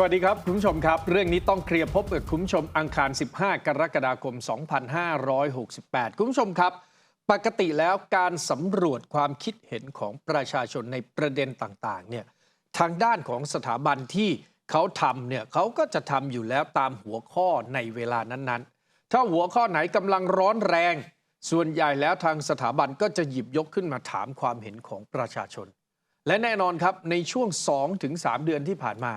สวัสดีครับ คุณผู้ชมครับ เรื่องนี้ต้องเคลียร์พบกับคุณผู้ชมอังคาร 15 กรกฎาคม 2568 คุณผู้ชมครับ ปกติแล้วการสำรวจความคิดเห็นของประชาชนในประเด็นต่างๆเนี่ยทางด้านของสถาบันที่เขาทำเนี่ยเขาก็จะทำอยู่แล้วตามหัวข้อในเวลานั้นๆ ถ้าหัวข้อไหนกำลังร้อนแรง ส่วนใหญ่แล้วทางสถาบันก็จะหยิบยกขึ้นมาถามความเห็นของประชาชน และแน่นอนครับในช่วง 2-3 เดือนที่ผ่านมา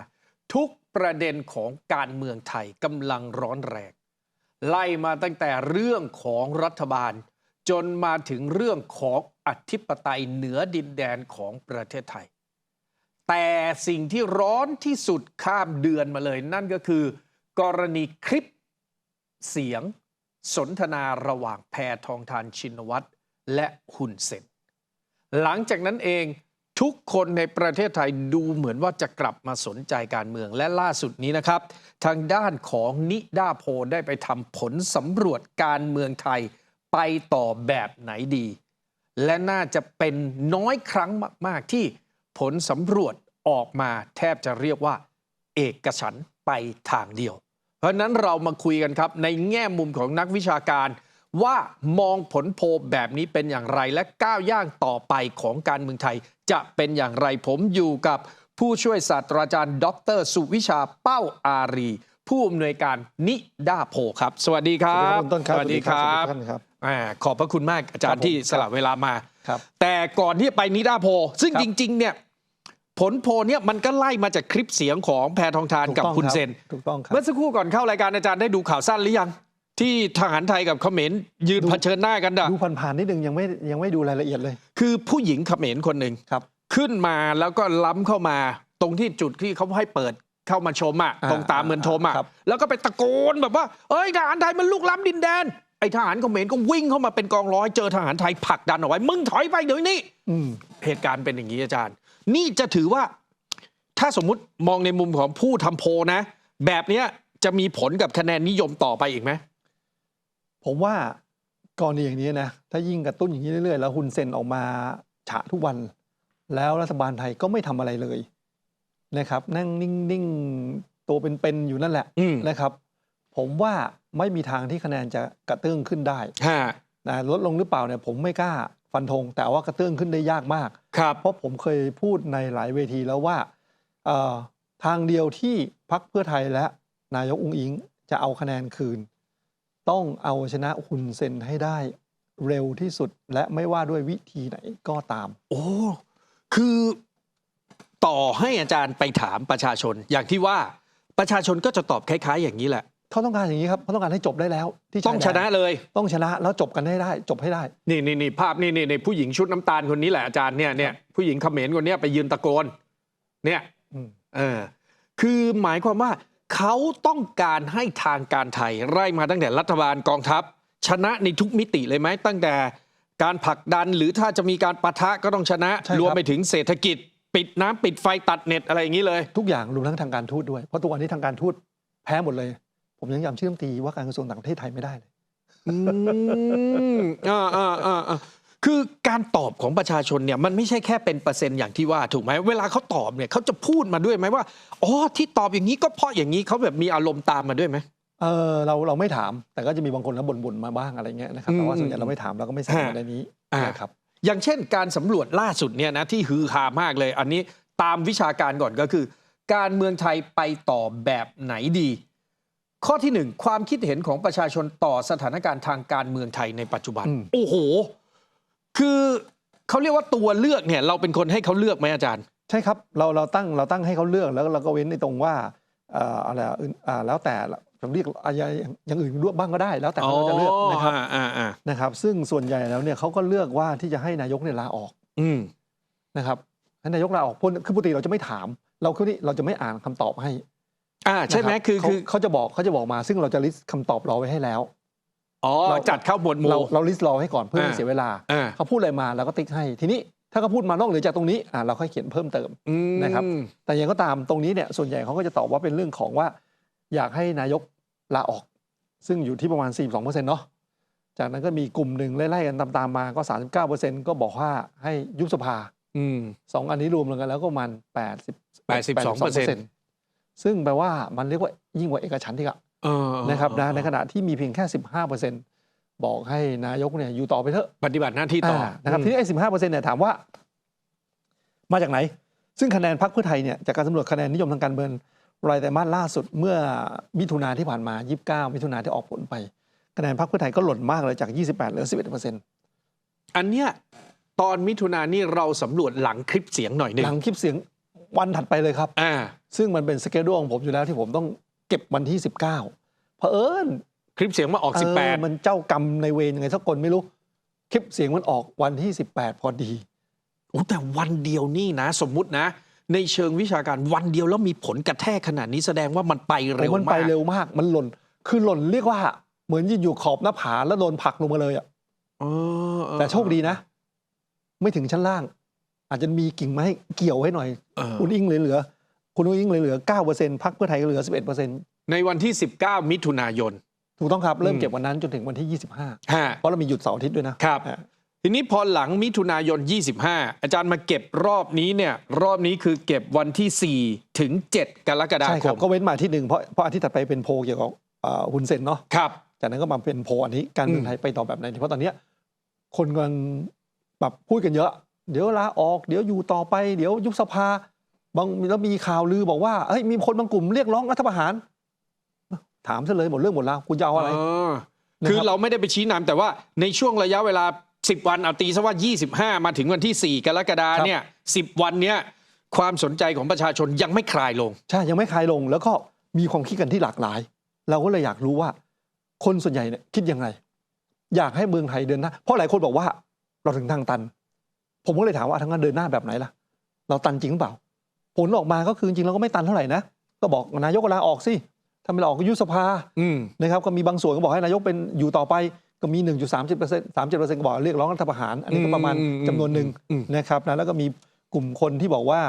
ทุกประเด็นของการเมืองไทยกำลังร้อนแรงไล่มาตั้งแต่เรื่องของรัฐบาล จนมาถึงเรื่องของอธิปไตยเหนือดินแดนของประเทศไทย แต่สิ่งที่ร้อนที่สุดข้ามเดือนมาเลย นั่นก็คือ กรณีคลิปเสียงสนทนาระหว่างแพทองทานชินวัตรและหุนเซนหลังจากนั้นเอง ทุกคนในประเทศไทยดูเหมือนว่าจะกลับมาสนใจการเมืองและล่าสุดนี้นะครับ ทางด้านของนิดาโพได้ไปทำผลสำรวจการเมืองไทยไปต่อแบบไหนดี และน่าจะเป็นน้อยครั้งมาก ๆ ที่ผลสำรวจออกมาแทบจะเรียกว่า เอกฉันไปทางเดียว เพราะนั้นเรามาคุยกันครับในแง่มุมของนักวิชาการ ว่ามองผลโพลแบบนี้เป็นอย่างไรและก้าวย่างต่อไปของการเมืองไทย จะเป็นอย่างไรผมอยู่กับผู้ช่วยศาสตราจารย์ ดร สุวิชาเป้าอารี ผู้อำนวยการนิดาโพลครับ สวัสดีครับสวัสดีครับคุณต้นครับสวัสดีครับสวัสดีท่านครับอ่าขอบพระคุณมากอาจารย์ครับผมที่สละเวลามาครับแต่ก่อนที่จะไปนิดาโพลซึ่งครับจริง ๆ เนี่ยผลโพลเนี่ยมันก็ไล่มาจากคลิปเสียงของแพทองทานกับถูต้องคุณรับเซนถูกต้องครับเมื่อสักครู่ก่อนเข้ารายการอาจารย์ได้ดูข่าวสั้นหรือยัง ที่ทหารไทยกับเขมรยืนดูเผชิญหน้ากันอะดูผ่านๆนิดนึงยังไม่ยังไม่ดูรายละเอียดเลย คือผู้หญิงเขมรคนหนึ่งครับขึ้นมาแล้วก็ล้ำเข้ามา ตรงที่จุดที่เขาให้เปิดเข้ามาชมอะอ่าตรงตามเมือนชมอะครับแล้วก็ไปตะโกนแบบว่า เอ้ยทหารไทยมันลุกล้ำดินแดนไอ้ทหารเขมรก็วิ่งเข้ามาเป็นกองร้อยเจอทหารไทยผลักดันเอาไว้ มึงถอยไปเดี๋ยวนี้อืมเหตุการณ์เป็นอย่างนี้อาจารย์ นี่จะถือว่า ถ้าสมมุติมองในมุมของผู้ทำโพลนะ แบบเนี้ยจะมีผลกับคะแนนนิยมต่อไปอีกไหม ผมว่ากรณีอย่างนี้นะถ้ายิ่งกระตุ้นอย่างนี้เรื่อยๆ แล้วหุนเซนออกมาฉะทุกวัน แล้วรัฐบาลไทยก็ไม่ทำอะไรเลยนะครับ นั่งนิ่งๆตัวเป็นๆอยู่นั่นแหละอืมนะครับ ผมว่าไม่มีทางที่คะแนนจะกระเตื้องขึ้นได้ฮะนะลดลงหรือเปล่าเนี่ยผมไม่กล้าฟันธงแต่ว่ากระเตื้องขึ้นได้ยากมากครับเพราะผมเคยพูดในหลายเวทีแล้วว่าเอ่อทางเดียวที่พักเพื่อไทยและนายกอุ้งอิงจะเอาคะแนนคืน ต้องเอาชนะฮุนเซนให้ได้เร็วที่สุดและไม่ว่าด้วยวิธีไหนก็ตาม โอ้ คือต่อให้อาจารย์ไปถามประชาชน อย่างที่ว่าประชาชนก็จะตอบคล้าย ๆ อย่างนี้แหละ เขาต้องการอย่างนี้ครับเขาต้องการให้จบได้แล้ว ที่ต้องชายแดนะเลย ต้องชนะแล้วจบกันให้ได้ จบให้ได้ นี่นี่นี่ภาพนี่นี่นี่ผู้หญิงชุดน้ำตาลคนนี้แหละอาจารย์เนี่ยเนี่ยผู้หญิงเขมรคนเนี้ยไปยืนตะโกน เนี่ยอืมเออคือหมายความว่า เขาต้องการให้ทางการไทยไล่มาตั้งแต่รัฐบาลกองทัพ ชนะในทุกมิติเลยไหมตั้งแต่การผลักดันหรือถ้าจะมีการปะทะก็ต้องชนะ ใช่ครับ รวมไปถึงเศรษฐกิจ ปิดน้ำปิดไฟตัดเน็ตอะไรอย่างนี้เลย ทุกอย่างรวมทั้งทางการทูตด้วย เพราะตัววันนี้ทางการทูตแพ้หมดเลย ผมยังย้ำเชื่อมตีว่าการกระทรวงต่างประเทศไทยไม่ได้เลย อืมอ่าอ่าอ่าอ่า คือการตอบของประชาชนเนี่ยมันไม่ใช่แค่เป็นเปอร์เซ็นต์อย่างที่ว่าถูกไหมเวลาเขาตอบเนี่ยเขาจะพูดมาด้วยไหมว่าอ๋อที่ตอบอย่างนี้ก็เพราะอย่างนี้เขาแบบมีอารมณ์ตามมาด้วยไหมเออเราเราไม่ถามแต่ก็จะมีบางคนแล้วบ่นๆมาบ้างอะไรเงี้ยนะครับแต่ว่าอืมส่วนใหญ่เราไม่ถามเราก็ไม่ใส่ฮะในนี้อ่านะครับอย่างเช่นการสำรวจล่าสุดเนี่ยนะที่ฮือฮามากเลย อันนี้ตามวิชาการก่อนก็คือ การเมืองไทยไปต่อแบบไหนดี ข้อที่หนึ่งความคิดเห็นของประชาชนต่อสถานการณ์ทางการเมืองไทยในปัจจุบันอืมโอ้โห คือเขาเรียกว่าตัวเลือกเนี่ยเราเป็นคนให้เขาเลือกไหมอาจารย์ ใช่ครับเราเราตั้งเราตั้งให้เขาเลือกแล้วเราก็เว้นในตรงว่าเอ่ออะไรอะอื่นอ่าแล้วแต่ผมเรียกอะไรอย่างอื่นร่วมบ้างก็ได้ แล้วแต่เขาจะเลือกนะครับอ่าอ่าอ่านะครับ ซึ่งส่วนใหญ่แล้วเนี่ยเขาก็เลือกว่าที่จะให้นายกเนี่ยลาออกอืมนะครับให้นายกลาออกพ้นคือปกติเราจะไม่ถาม เราคือนี่เราจะไม่อ่านคำตอบให้อ่าใช่ไหมนะครับคือเขาคือเขาจะบอกเขาจะบอกมา ซึ่งเราจะลิสต์คำตอบรอไว้ให้แล้ว อ๋อเราจัดเข้าหมวดหมู่ เราเราลิสต์รอให้ก่อนเพื่อไม่อ่าเสียเวลา อ่า เขาพูดอะไรมาเราก็ติ๊กให้ ทีนี้ถ้าเขาพูดมานอกเหนือจากตรงนี้อ่าเราค่อยเขียนเพิ่มเติม อืม นะครับ แต่ยังก็ตามตรงนี้เนี่ยส่วนใหญ่เขาก็จะตอบว่าเป็นเรื่องของว่า อยากให้นายกลาออก ซึ่งอยู่ที่ประมาณ 42%เนาะจากนั้นก็มีกลุ่มหนึ่งไล่ๆกันตามๆมาก็ 39%ก็บอกว่าให้ยุบสภาอืม สองอันนี้รวมกันแล้วก็ประมาณ80 82%ซึ่งแปลว่ามันเรียกว่ายิ่งกว่าเอกฉันท์ที่อะเออ นะครับนะเออในขณะที่มีเพียงแค่ 15%บอกให้นายกเนี่ยอยู่ต่อไปเถอะปฏิบัติหน้าที่ต่ออ่านะครับอืมทีนี้ไอ้สิบห้าเปอร์เซ็นต์เนี่ยถามว่า มาจากไหน ซึ่งคะแนนพรรคเพื่อไทยเนี่ยจากการสำรวจคะแนนนิยมทางการเมืองรายแต่มาสล่าสุดเมื่อมิถุนาที่ผ่านมา 29 มิถุนาที่ออกผลไป คะแนนพรรคเพื่อไทยก็หล่นมากเลยจาก 28เหลือ 11เปอร์เซ็นต์อันเนี้ยตอนมิถุนายนนี่เราสำรวจหลังคลิปเสียงหน่อยหนึ่งหลังคลิปเสียงวันถัดไปเลยครับอ่าซึ่งมันเป็นสเกจดูของผมอยู่แล้วที่ผมต้อง เก็บวันที่ 19เผอิญคลิปเสียงมาออกเออ18 มันเจ้ากรรมในเวรยังไงสักคนไม่รู้ คลิปเสียงมันออกวันที่ 18 พอดีโอ้แต่วันเดียวนี่นะ สมมุตินะ ในเชิงวิชาการวันเดียวแล้วมีผลกระแทกขนาดนี้แสดงว่ามันไปเร็วมันมาไปกเร็วมาก มันหล่น คือหล่นเรียกว่า เหมือนยืนอยู่ขอบหน้าผาแล้วโดนผลักลงมาเลยอะเออเออแต่โชคดีนะ ไม่ถึงชั้นล่าง อาจจะมีกิ่งไม้เกี่ยวให้หน่อยเออคุณอิงเหลือเหลือ คุณอิงเหลือเหลือ9เปอร์เซ็นต์พักเพื่อไทยก็เหลือ11เปอร์เซ็นต์ในวันที่19มิถุนายน ถูกต้องครับ เริ่มอืมเก็บวันนั้นจนถึงวันที่25ฮะเพราะเรามีหยุดเสาร์อาทิตย์ด้วยนะครับอ่าทีนี้พอหลังมิถุนายน 25 อาจารย์มาเก็บรอบนี้เนี่ยรอบนี้คือเก็บวันที่ 4 ถึง 7 กรกฎาใช่คครับมก็เว้นมาอาที่หนึ่งเพราะเพราะอาทิตย์ถัดไปเป็นโพลเกี่ยวกับเอ่อฮุนเซนเนาะครับจากนั้นก็มาเป็นโพลอันนี้การเมืองอืมไทยไปต่อแบบไหนเพราะตอนเนี้ยคนกำลังแบบพูดกันเยอะ เดี๋ยวลาออกเดี๋ยวอยู่ต่อไป เดี๋ยวยุบสภา บางแล้วมีข่าวลือบอกว่าเฮ้ยมีคนบางกลุ่มเรียกร้องรัฐประหาร ถามซะเลยหมดเรื่องหมดแล้วคุณจะเอาอะไรเออนะครับคือเราไม่ได้ไปชี้นำแต่ว่าในช่วงระยะเวลา 10 วันเอาตีซะว่า 25 มาถึงวันที่ 4 กรกฎาเนี่ย10 วันเนี้ยความสนใจของประชาชนยังไม่คลายลง ใช่ยังไม่คลายลง แล้วก็มีความคิดกันที่หลากหลาย เราก็เลยอยากรู้ว่า คนส่วนใหญ่เนี่ยคิดยังไง อยากให้เมืองไทยเดินหน้าเพราะหลายคนบอกว่า เราถึงทางตัน ผมก็เลยถามว่าทางนั้นเดินหน้าแบบไหนล่ะ เราตันจริงหรือเปล่า ผลออกมาก็คือจริงๆเราก็ไม่ตันเท่าไหร่นะก็บอกนายกก็ลาออกสิถ้าไม่ลาออกก็ยุบสภาอืมนะครับก็มีบางส่วนก็บอกให้นายกเป็นอยู่ต่อไปก็มี 1.30% 37%ก็บอกเรียกร้องรัฐประหาร อันนี้ก็ประมาณอืมอืมจำนวนหนึ่งอืมนะครับนะแล้วก็มีกลุ่มคนที่บอกว่า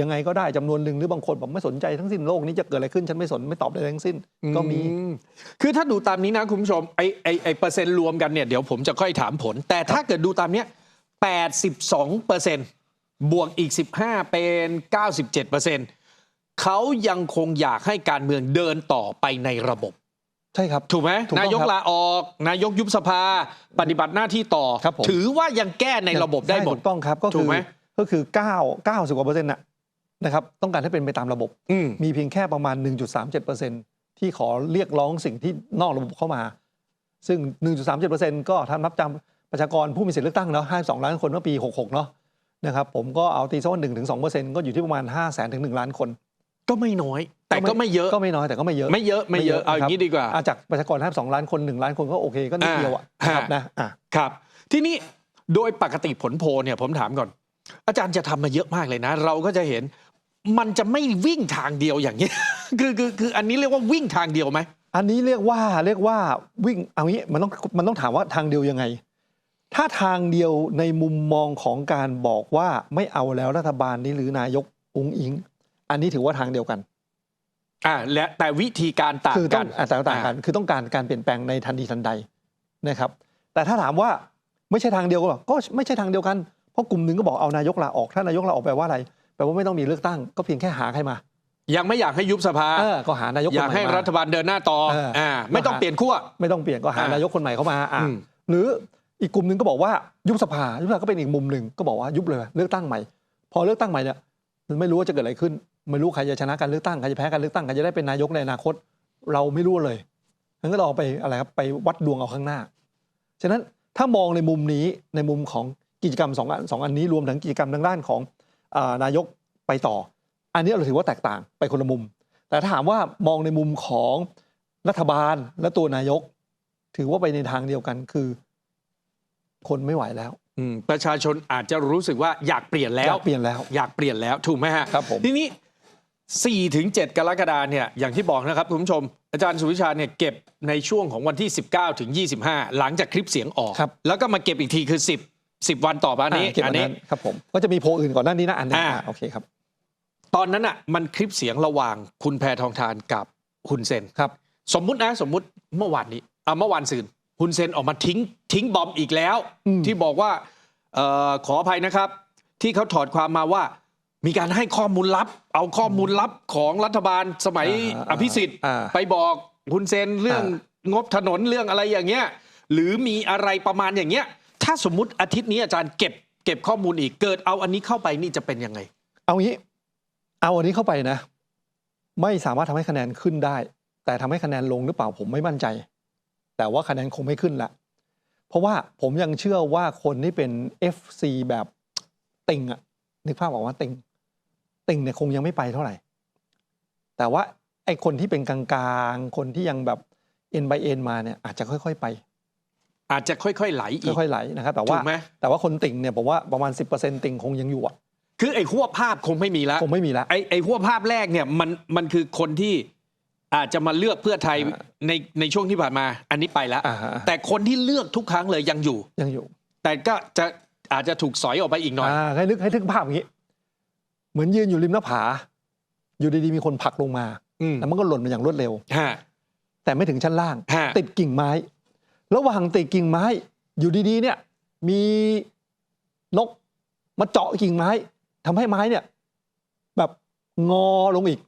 ยังไงก็ได้จำนวนหนึ่งหรือบางคนบอกไม่สนใจทั้งสิ้นโลกนี้จะเกิดอะไรขึ้นฉันไม่สนไม่ตอบใดทั้งสิ้น ก็มีอืคือถ้าดูตามนี้นะคุณผู้ชมไอไอไอเปอร์เซ็นต์รวมกันเนี่ยเดี๋ยวผมจะค่อยถามผล แต่ถ้าเกิดดูตามเนี้ย82เปอร์เซ็นต์ บวกอีก 15 เป็น 97เปอร์เซ็นต์เขายังคงอยากให้การเมืองเดินต่อไปในระบบ ใช่ครับ ถูกไหมถูกต้องนายกครับลาออก นายกยุบสภา ปฏิบัติหน้าที่ต่อครับผมถือว่ายังแก้ในระบบได้หมดใช่ถูกต้องครับ ก็ถูคืกอไหมก็คือ 9 90กว่าเปอร์เซ็นต์น่ะนะครับ ต้องการให้เป็นไปตามระบบอืมมีเพียงแค่ประมาณ 1.37%ที่ขอเรียกร้องสิ่งที่นอกระบบเข้ามา ซึ่ง 1.37%ก็ทำนับจำประชากรผู้มีสิทธิเลือกตั้งเนาะ52 ล้านคนเมื่อปี 66 เนาะ นะครับผมก็เอาตีซะว่า1ถึง2%ก็อยู่ที่ประมาณ5 0 0 0 0 0ถึง1ล้านคน ก็ไม่น้อย แต่ก็ไม่เยอะก็ไม่น้อยแต่ก็ไม่เยอะไม่เยอะไม่เยอะเอาอย่างนี้ดีกว่าอะจากประชากร52ล้านคน1ล้านคนก็โอเคก็นิดเดียวอะอ่านะครับนะอะครับ ที่นี่โดยปกติผลโพลเนี่ยผมถามก่อน อาจารย์จะทำมาเยอะมากเลยนะ เราก็จะเห็นมันจะไม่วิ่งทางเดียวอย่างนี้ คือคือคืออันนี้เรียกว่าวิ่งทางเดียวไหมอันนี้เรียกว่าเรียกว่าวิ่งเอางี้มันต้องมันต้องถามว่าทางเดียวยังไง ถ้าทางเดียวในมุมมองของการบอกว่าไม่เอาแล้วรัฐบาลนี้หรือนายกองค์อิง อันนี้ถือว่าทางเดียวกันอ่าและแต่วิธีการต่างคือต้กัองนอะแต่ต่างกันคือต้องการการเปลี่ยนแปลงในทันทีทันใดนะครับ แต่ถ้าถามว่าไม่ใช่ทางเดียวก็บอกก็ไม่ใช่ทางเดียวกันเพราะกลุ่มหนึ่งก็บอกเอานายกลาออกถ้านายกลาออกแปลว่าอะไรแปลว่าไม่ต้องมีเลือกตั้งก็เพียงแค่หาใครมายังไม่อยากให้ยุบสภา เออก็หานายกอยากคนให้ใม่มารัฐบาลเดินหน้าต่อเอออ่อ่าไม่ต้องมาหาเปลี่ยนขั้ว ไม่ต้องเปลี่ยนก็หาอ่านนายกคนใหม่เข้ามาอะอืม หรือ อีกกลุ่มหนึ่งก็บอกว่ายุบสภายุบสภาก็เป็นอีกมุมหนึ่งก็บอกว่ายุบเลยเลือกตั้งใหม่ พอเลือกตั้งใหม่เนี่ยมันไม่รู้ว่าจะเกิดอะไรขึ้น ไม่รู้ใครจะชนะการเลือกตั้งใครจะแพ้การเลือกตั้งใครจะได้เป็นนายกในอนาคต เราไม่รู้เลยงั้นก็เราไปอะไรครับไปวัดดวงเอาข้างหน้าฉะนั้นถ้ามองในมุมนี้ในมุมของกิจกรรมสองอันสองอันนี้รวมถึงกิจกรรมทางด้านของอนายกไปต่อ อันนี้เราถือว่าแตกต่างไปคนละมุม แต่ถ้าถามว่ามองในมุมของรัฐบาลและตัวนายก ถือว่าไปในทางเดียวกันคือ คนไม่ไหวแล้ว อืมประชาชนอาจจะรู้สึกว่าอยากเปลี่ยนแล้อยาวกเปลี่ยนแล้ว อยากเปลี่ยนแล้วถูกไหมฮะครับผม ทีนี้4ถึง7กรกฎาเนี่ยอย่างที่บอกนะครับคุณผู้ชม อาจารย์สุวิชาเนี่ยเก็บในช่วงของวันที่ 19ถึง25 หลังจากคลิปเสียงออก ครับ แล้วก็มาเก็บอีกทีคือ 10 10 วันต่อมานี้อ่าเก็บอัอันนนี้ นั้นครับผมก็จะมีโพลอื่นก่อนหน้านี้นะอันนี้อ่า อ่าโอเคครับตอนนั้นอะมันคลิปเสียงระหว่างคุณแพทองทานกับฮุนเซน ครับ สมมุตินะสมมุติเมื่อวานนี้อ่าเมื่อวานซืน ฮุนเซนออกมาทิ้งทิ้งบอมอีกแล้วอืมที่บอกว่าเออขออภัยนะครับ ที่เขาถอดความมาว่า มีการให้ข้อมูลลับ เอาข้อมูลลับของรัฐบาลสมัยอ่าอภิสิทธิ์อ่าไปบอกคุณเซนเรื่องงบถนนเรื่องอะไรอย่างเงี้ยหรือมีอะไรประมาณอย่างเงี้ย ถ้าสมมติอาทิตย์นี้อาจารย์เก็บ เก็บข้อมูลอีกเกิดเอาอันนี้เข้าไปนี่จะเป็นยังไง เอางี้ เอาอันนี้เข้าไปนะ ไม่สามารถทำให้คะแนนขึ้นได้ แต่ทำให้คะแนนลงหรือเปล่าผมไม่มั่นใจ แต่ว่าคะแนนคงไม่ขึ้นละ เพราะว่าผมยังเชื่อว่าคนที่เป็น FC แบบติงอะนึกภาพออกว่าติงติงเนี่ยคงยังไม่ไปเท่าไหร่ แต่ว่าไอ้คนที่เป็นกลางๆ คนที่ยังแบบเอ็นไปเอ็นมาเนี่ยอาจจะค่อย ๆไป อาจจะค่อยๆไหลอีก ค่อยๆไหลนะครับแต่ถูว่ากไหม แต่ว่าคนติงเนี่ยผมว่าประมาณ 10%ติงคงยังอยู่อะคือไอ้หัวภาพคงไม่มีแล้ว คงไม่มีแล้ว ไอ้ไอ้หัวภาพแรกเนี่ยมันมันคือคนที่ อาจจะมาเลือกเพื่อไทยอ่าในในช่วงที่ผ่านมา อันนี้ไปแล้วอ่าฮะแต่คนที่เลือกทุกครั้งเลยยังอยู่ ยังอยู่ แต่ก็จะอาจจะถูกสอยออกไปอีกหน่อยอ่าให้นึกให้นึกภาพอย่างนี้ เหมือนยืนอยู่ริมหน้าผา อยู่ดีๆมีคนผลักลงมาอืมแล้วมันก็หล่นมาอย่างรวดเร็วฮะแต่ไม่ถึงชั้นล่างฮะติดกิ่งไม้ ระหว่างติดกิ่งไม้ อยู่ดีๆ เนี่ย มีนกมาเจาะกิ่งไม้ทำให้ไม้เนี่ย แบบงอลงอีก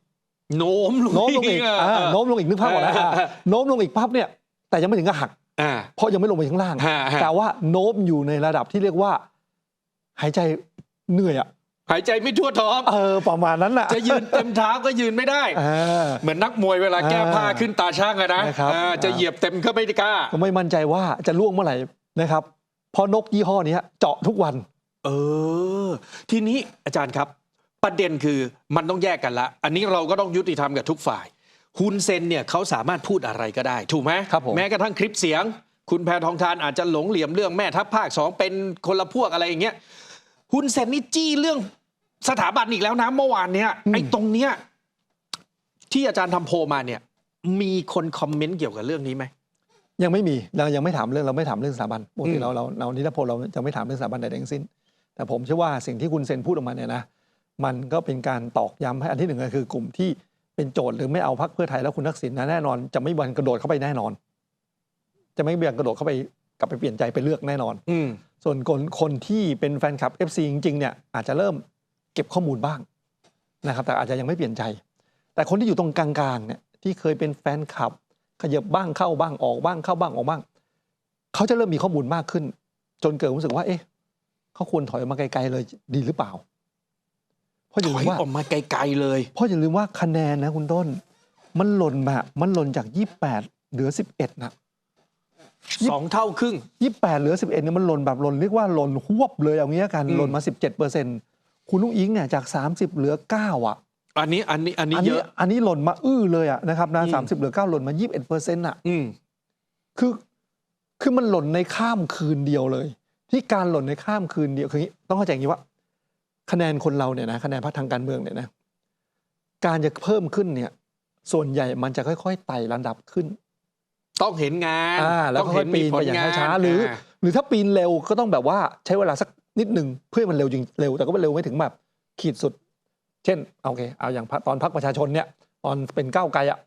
โน้มลงโน้มลงอีกะอ่าโน้มลงอีกนึกภาพออกนะอ่าอ่าโน้มลงอีกปั๊บเนี่ย แต่ยังไม่ถึงกับหักอ่าเพราะยังไม่ลงไปข้างล่างฮะฮะแต่ว่าโน้มอยู่ในระดับที่เรียกว่า หายใจเหนื่อยอะหายใจไม่ทั่วท้องเออประมาณนั้นแหละจะยืนเต็มเท้าก็ยืนไม่ได้อ่าเหมือนนักมวยเวลาแก้อ่าผ้าขึ้นตาช่างอะนะนะครับอ่าจะเหยียบเต็มก็ไม่ได้กล้าก็ไม่มั่นใจว่าจะล่วงเมื่อไหร่นะครับเพราะนกยี่ห้อเนี้ยเจาะทุกวัน เออ ทีนี้อาจารย์ครับ ประเด็นคือมันต้องแยกกันละ อันนี้เราก็ต้องยุติธรรมกับทุกฝ่ายฮุนเซนเนี่ยเขาสามารถพูดอะไรก็ได้ ถูกไหมครับผมแม้กระทั่งคลิปเสียง คุณแพทองทานอาจจะหลงเหลี่ยมเรื่องแม่ทัพภาคสองเป็นคนละพวกอะไรอย่างเงี้ยฮุนเซนนี่จี้เรื่องสถาบันอีกแล้วนะเมื่อวานเนี้ยไอ้ตรงเนี้ยที่อาจารย์ทำโพลมาเนี่ย มีคนคอมเมนต์เกี่ยวกับเรื่องนี้ไหมยังไม่มีเรายังไม่ถามเรื่องเราไม่ถามเรื่องสถาบันปกติอืมเราเราเรานิรพลเราจะไม่ถามเรื่องสถาบันใดๆทั้งสิ้น แต่ผมเชื่อว่าสิ่งที่คุณเซนพูดออกมาเนี่ยนะ มันก็เป็นการตอกย้ำให้อันที่หนึ่งก็คือกลุ่มที่เป็นโจทย์หรือไม่เอาพรรคเพื่อไทยแล้วคุณทักษิณนะแน่นอน จะไม่มีวันกระโดดเข้าไปแน่นอน จะไม่มีวันกระโดดเข้าไปกลับไปเปลี่ยนใจไปเลือกแน่นอน อืมส่วนคนคนที่เป็นแฟนคลับ FC จริงๆเนี่ยอาจจะเริ่มเก็บข้อมูลบ้างนะครับ แต่อาจจะยังไม่เปลี่ยนใจ แต่คนที่อยู่ตรงกลางๆเนี่ยที่เคยเป็นแฟนคลับ ขยับบ้างเข้าบ้างออกบ้างเข้าบ้างออกบ้างเขาจะเริ่มมีข้อมูลมากขึ้น จนเกิดรู้สึกว่า เอ๊ะเขาควรถอยออกมาไกลๆเลยดีหรือเปล่าเพ ราะอย่าถลือยมว่าออกมาไกลๆเลย เพราะอย่าลืมว่าคะแนนนะคุณต้น มันหล่นมามันหล่นจาก 28 เหลือ 11นะสองเท่าครึ่ง 28 เหลือ 11เนี่ยมันหล่นแบบหล่นเรียกว่าหล่นหวบเลยเอางี้ละกันอืมหล่นมา 17เปอร์เซ็นต์คุณลุงอิงเนี่ยจาก 30 เหลือ 9 อะ อันนี้อันนี้อันนี้อันเยนี้อะอันนี้หล่นมาอื้อเลยอะนะครับนะอืมสามสิบเหลือ 9 หล่นมา 21เปอร์เซ็นต์อะอืมคือคือมันหล่นในข้ามคืนเดียวเลย ที่การหล่นในข้ามคืนเดียวคืออย่างนี้ต้องเข้าใจอย่างนี้ว่า คะแนนคนเราเนี่ยนะคะแนนพรรคทางการเมืองเนี่ยนะการจะเพิ่มขึ้นเนี่ยส่วนใหญ่มันจะค่อยๆไต่ระดับขึ้นต้องเห็นงานอ่าแล้วต้องค่เห็อยนๆปีมีนผไปลอย่างงานช้าๆหรือาหรือถ้าปีนเร็วก็ต้องแบบว่าใช้เวลาสักนิดหนึ่งเพื่อให้มันเร็วจริงเร็วแต่ก็ไม่เร็วไม่ถึงแบบขีดสุด เช่นโอเค เอาอย่างพรรคตอนพักประชาชนเนี่ยตอนเป็นก้าวไกลอะ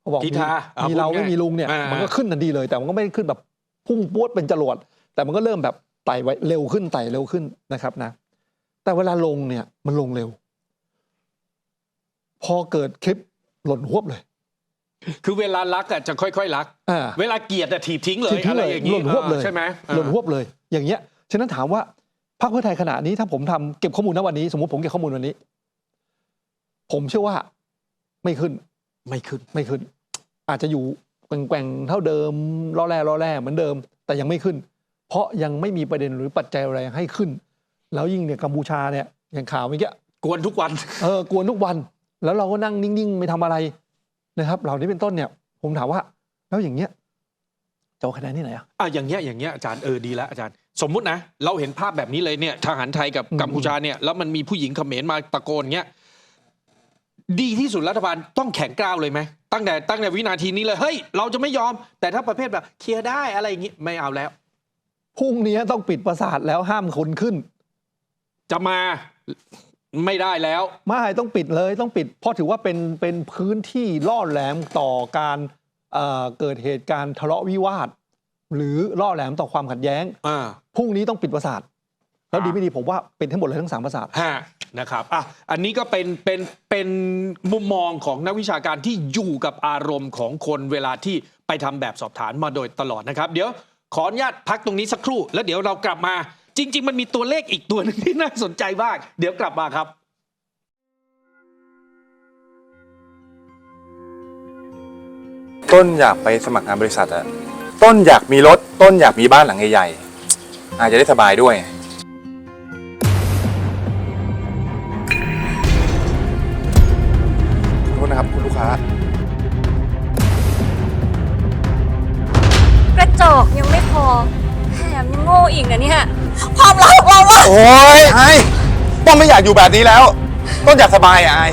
เขาบอกพิธาอะมีเราพูดง่ายไม่มีลุงเนี่ยอ่ามัมันก็ขึ้นทันทีเลย แต่มันก็ไม่ได้ขึ้นแบบพุ่งปวดเป็นจรวดแต่มันก็เริ่มแบบไต่ไว้เร็วขึ้นไต่เร็วขึ้นนะครับนะ แต่เวลาลงเนี่ยมันลงเร็ว พอเกิดคลิปหล่นหวบเลยคือเวลารักอะจะค่อยๆรัก อ่าเวลาเกลียดอะถีบทิ้งเลยถีบทิ้งอะไรเลยอย่างนี้หล่นหวบเลยใช่ไหมหล่นหวบเลย อย่างเงี้ยฉะนั้นถามว่าพรรคเพื่อไทยขณะนี้ถ้าผมทำเก็บข้อมูลณวันนี้ สมมติผมเก็บข้อมูลวันนี้ ผมเชื่อว่า ไม่ขึ้น ไม่ขึ้น ไม่ขึ้น อาจจะอยู่แกว่งๆเท่าเดิมล้อแร่ล้อแร่เหมือนเดิม แต่ยังไม่ขึ้น เพราะยังไม่มีประเด็นหรือปัจจัยอะไรให้ขึ้น แล้วยิ่งเนี่ยกัมพูชาเนี่ยอย่างข่าวเมื่อกี้กวนทุกวันเออกวนทุกวัน แล้วเราก็นั่งนิ่งๆ ไม่ทำอะไรนะครับ เหล่านี้เป็นต้นเนี่ย ผมถามว่า แล้วอย่างเงี้ยจะเอาคะแนนที่ไหนอะอะอย่างเงี้ยอย่างเงี้ยอาจารย์เออดีแล้วอาจารย์ สมมุตินะ เราเห็นภาพแบบนี้เลยเนี่ยทหารไทยกับอืมกัมพูชาเนี่ยแล้วมันมีผู้หญิงเขมรมาตะโกนเงี้ยดีที่สุดรัฐบาลต้องแข็งกร้าวเลยไหมตั้งแต่ตั้งแต่วินาทีนี้เลยเฮ้ยเราจะไม่ยอม แต่ถ้าประเภทแบบเคลียร์ได้อะไรอย่างงี้ไม่เอาแล้วพรุ่งนี้ต้องปิดประสาทแล้วห้ามคนขึ้น จะมาไม่ได้แล้ว ไม่ต้องปิดเลยต้องปิด เพราะถือว่าเป็นเป็นพื้นที่ล่อแหลมต่อการเอ่อเกิดเหตุการณ์ทะเลาะวิวาท หรือล่อแหลมต่อความขัดแย้งอ่า พรุ่งนี้ต้องปิดประสาท แล้วดีไม่ดีผมว่าเป็นทั้งหมดเลยทั้งสามประสาท ฮะนะครับอะอันนี้ก็เป็นเป็นเป็นมุมมองของนักวิชาการที่อยู่กับอารมณ์ของคนเวลาที่ไปทำแบบสอบถามมาโดยตลอดนะครับ เดี๋ยวขออนุญาตพักตรงนี้สักครู่ แล้วเดี๋ยวเรากลับมา จริง ๆ มันมีตัวเลขอีกตัวหนึงที่น่าสนใจมาก เดี๋ยวกลับมาครับต้นอยากไปสมัครงานบริษัทอะต้นอยากมีรถ ต้นอยากมีบ้านหลังใหญ่ๆอาจจะได้สบายด้วย ขอโทษนะครับคุณลูกค้า กระจอกยังไม่พอแถมยังโง่อีกนะเนี่ย ความรักของเราอะ โอ้ยไอ้ต้นไม่อยากอยู่แบบนี้แล้ว ต้นอยากสบายอะไอ้